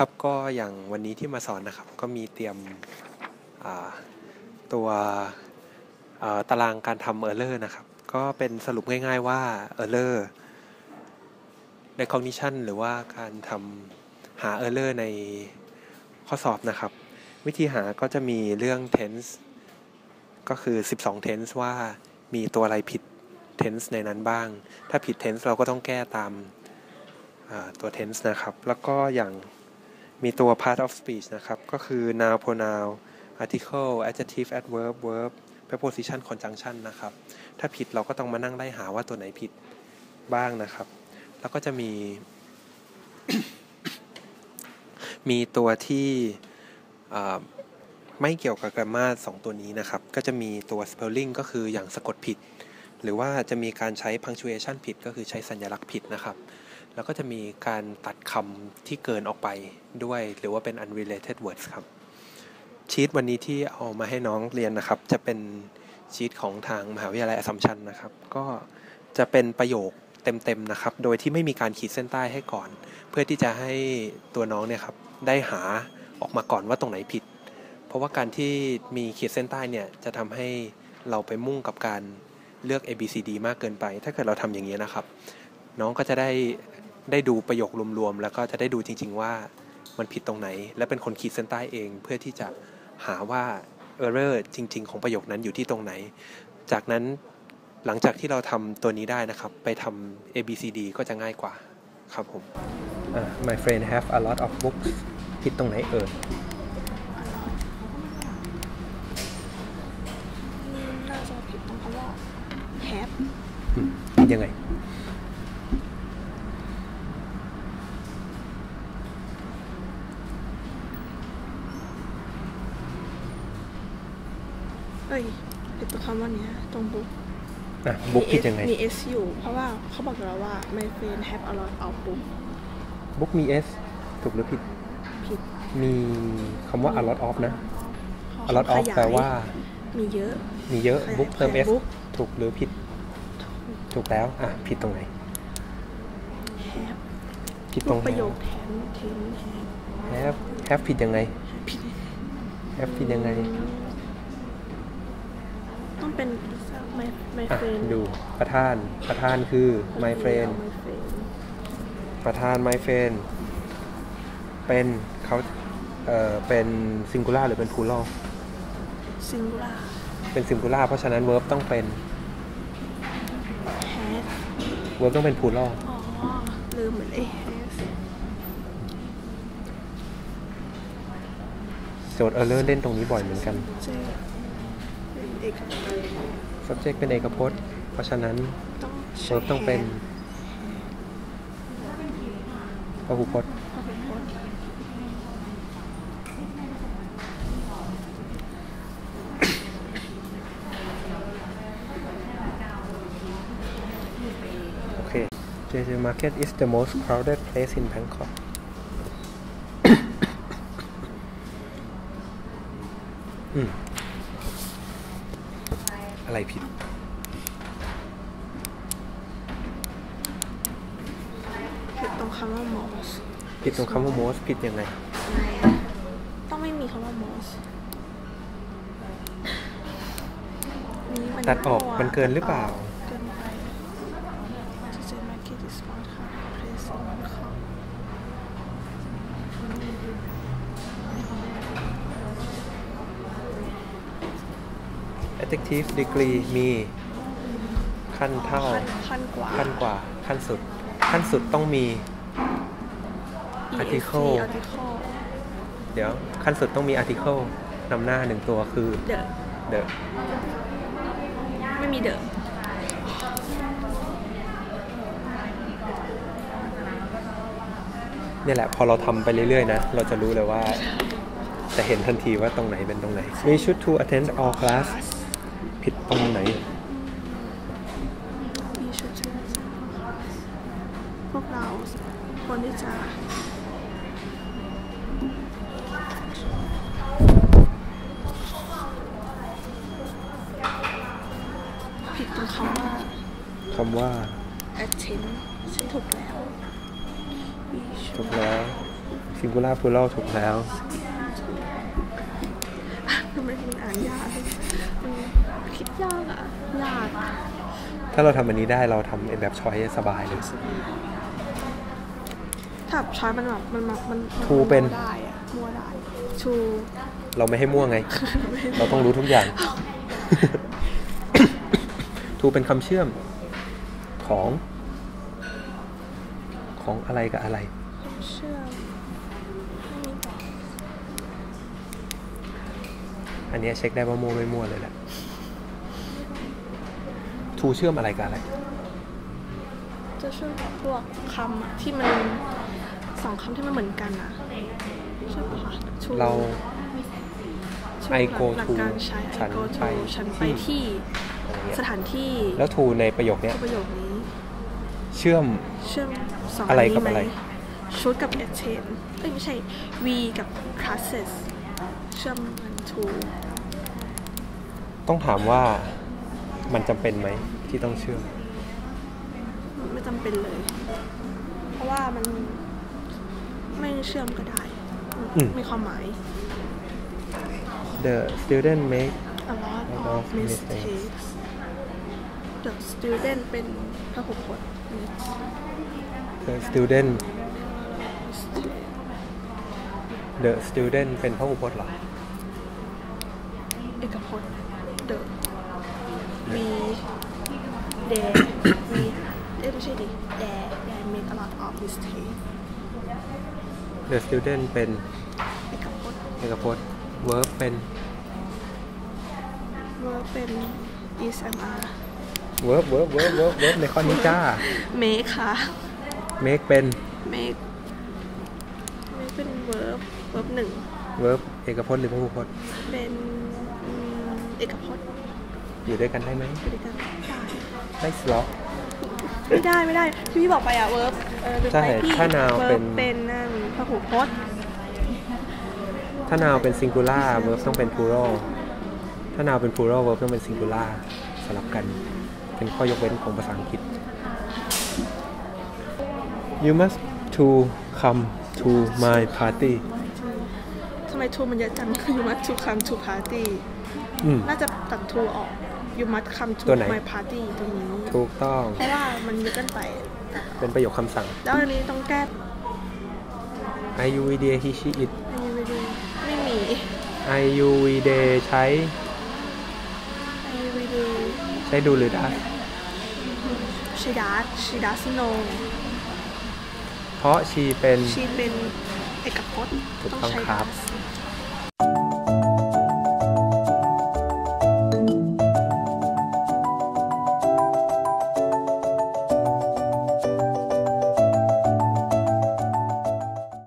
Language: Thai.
ครับก็อย่างวันนี้ที่มาสอนนะครับ ก็มีเตรียมตัวตารางการทำ Error นะครับ ก็เป็นสรุปง่ายๆว่า Error recognition หรือว่าการทำหา Error ในข้อสอบนะครับ วิธีหาก็จะมีเรื่อง tense ก็คือ 12 tense ว่ามีตัวอะไรผิด tense ในนั้นบ้าง ถ้าผิด tense เราก็ต้องแก้ตามตัว tense นะครับ แล้วก็อย่าง มีตัว part of speech นะครับ ก็คือ noun pronoun article adjective adverb verb preposition conjunction นะครับ ถ้าผิดเราก็ต้องมานั่งไล่หาว่าตัวไหนผิดบ้างนะครับ แล้วก็จะมี มีตัวที่ไม่เกี่ยวกับ grammar สองตัวนี้นะครับ ก็จะมีตัว spelling ก็คืออย่างสะกดผิด หรือว่าจะมีการใช้ punctuation ผิด ก็คือใช้สัญลักษณ์ผิดนะครับ แล้วก็จะมีการตัดคำที่เกินออกไปด้วย หรือว่าเป็น unrelated words ครับ ชีตวันนี้ที่เอามาให้น้องเรียนนะครับ จะเป็นชีตของทางมหาวิทยาลัยอสมชัญนะครับ ก็จะเป็นประโยคเต็มๆนะครับ โดยที่ไม่มีการขีดเส้นใต้ให้ก่อน เพื่อที่จะให้ตัวน้องเนี่ยครับได้หาออกมาก่อนว่าตรงไหนผิด เพราะว่าการที่มีขีดเส้นใต้เนี่ยจะทำให้เราไปมุ่งกับการเลือก A B C D มากเกินไป ถ้าเกิดเราทำอย่างนี้นะครับ น้องก็จะได้ ได้ดูประโยครวมๆ แล้วก็จะได้ดูจริง ๆ ว่ามันผิดตรงไหน และเป็นคนขีดเส้นใต้เอง เพื่อที่จะหาว่า error จริง ๆ ของประโยคนั้นอยู่ที่ตรงไหน จากนั้นหลังจากที่เราทำตัวนี้ได้นะครับ ไปทำ A B C D ก็จะง่ายกว่าครับผม uh, My friend have a lot of books ผิดตรงไหนเอ่ยน่าจะผิดตรงคำว่า have ยังไง อ้ยเป็นตัวคำว่าเนี้ยตรงบุ๊กอะบุ๊กผิดยังไง มี S อยู่ เพราะว่าเขาบอกเราว่า my friend have a lot of book บุ๊กมี S ถูกหรือผิด ผิด มีคำว่า a lot of นะ a lot of แปลว่า มีเยอะ มีเยอะบุ๊กเติม S ถูกหรือผิด ถูกแล้ว อะ ผิดตรงไหน have ผิดตรงประโยคแทนทน have have ผิดยังไง have ผิดยังไง ต้องเป็น my my friend ดูประธานประธานคือ my friend ประธาน my friend เป็นเขาเอ่อเป็น singular หรือเป็น plural singular เป็น singular เพราะฉะนั้น verb ต้องเป็น has verb ต้องเป็น plural อ๋อลืมเหมือนไอ้ has โจทย์ error เล่นตรงนี้บ่อยเหมือนกัน subject เป็นเอกพจน์ เพราะฉะนั้น verb ต้องเป็นพหูพจน์โอเค JJ Market is the most crowded place in Bangkok อืม อะไรผิด ผิดตรงคำว่า mos ผิดตรงคำว่า mos ผิดยังไง ต้องไม่มีคำว่า mos ตัดออกมันเกินหรือเปล่า adjective degree มีขั้นเท่า ขั้นกว่า ขั้นกว่า ขั้นสุด ขั้นสุดต้องมี article เดี๋ยว ขั้นสุดต้องมี article นำหน้าหนึ่งตัวคือ the the ไม่มี the นี่แหละ พอเราทำไปเรื่อยๆนะ เราจะรู้เลยว่า จะเห็นทันทีว่าตรงไหนเป็นตรงไหน We should to attend all class ผิดตรงไหนมีชุดชุดพวกเราควรที่จะผิดตรงคำว่าคำว่า attend ฉันถูกแล้วถูกแล้ว singular plural ถูกแล้ว ทำไมมันอ่านยากมัน คิดยากอะยาก ถ้าเราทำอันนี้ได้เราทำแบบช้อยสบายเลยถ้าช้อยมันแบบมันแบบมันมัทูเป็นมั่วได้อะมั่วได้ทูเราไม่ให้มั่วไง เราต้องรู้ทุกอย่าง ทูเป็นคำเชื่อมของ ของอะไรกับอะไรเชื่อมอันเนี้ยเช็คได้ว่ามั่วไม่มั่วเลยแหละ ทูเชื่อมอะไรกับอะไร จะเชื่อมกับพวกคำอะที่มันสองคำที่มันเหมือนกันอะใช่ปะคะ to เรา to I go หลัก to การใช้ ฉั I น go ไป to ฉันไปที่ที่อะไรเงี้ยสถานที่แล้วทูในประโยคเนี้ยคือประโยคนี้ เชื่อม เชื่อมสองอะไรนนี้กับหมอะไร ชุดกับ attain เอ้ยไม่ใช่ V กับ classes เชื่อมกัน to ต้องถามว่า มันจำเป็นไหมที่ต้องเชื่อมไม่จำเป็นเลย เพราะว่ามันไม่เชื่อมก็ได้ อืม มีความหมาย The student make a lot A lot of of mistakes mistakes the student เป็นพหูพจน์ the student the student เป็นพหูพจน์เหรอ เอกพจน์ the we they we เอ้ยไม่ใช่ดิ they they make a lot of mistakes the student เป็นเอกพจน์เอกพจน์ verb เป็น verb เป็น is am are verb verb verb verb verb ในข้อนี้จ้า make ค่ะ make เป็น make make เป็น verb verb หนึ่ง verb เอกพจน์หรือพหูพจน์ เป็นอืมเอกพจน์ อยู่ด้วยกันได้ไหมไปด้วยกัน ได้ได้สล็อไม่ได้ไม่ได้ที่พี่บอกไปอะ verb เออลืมใช่ไปพี่ถ้า noun verb เป็น เป็นนั่นพหูพจน์ถ้า noun เป็น singular verb ต้องเป็น plural ถ้า noun เป็น plural verb ต้องเป็น singular สลับกัน เป็นข้อยกเว้นของภาษาอังกฤษ You must to come to my party ทำไมทูมันเยอะจัง you must to come to party อืมน่าจะตัดทูออก you must come to ตัวไหน my party ตรงนี้ ถูกต้อง เพราะว่ามันเยอะเกินไป เป็นประโยคคำสั่ง แล้วอันนี้ต้องแก้ I U V D he she it อันนี้ไม่ดูไม่มี I U V D ใช้อันนี้ไม่ดูใช้ดูหรือได้ she does she does know เพราะ she เป็น she เป็นเอกพจน์ถูกต้องต้องใช้ครับ does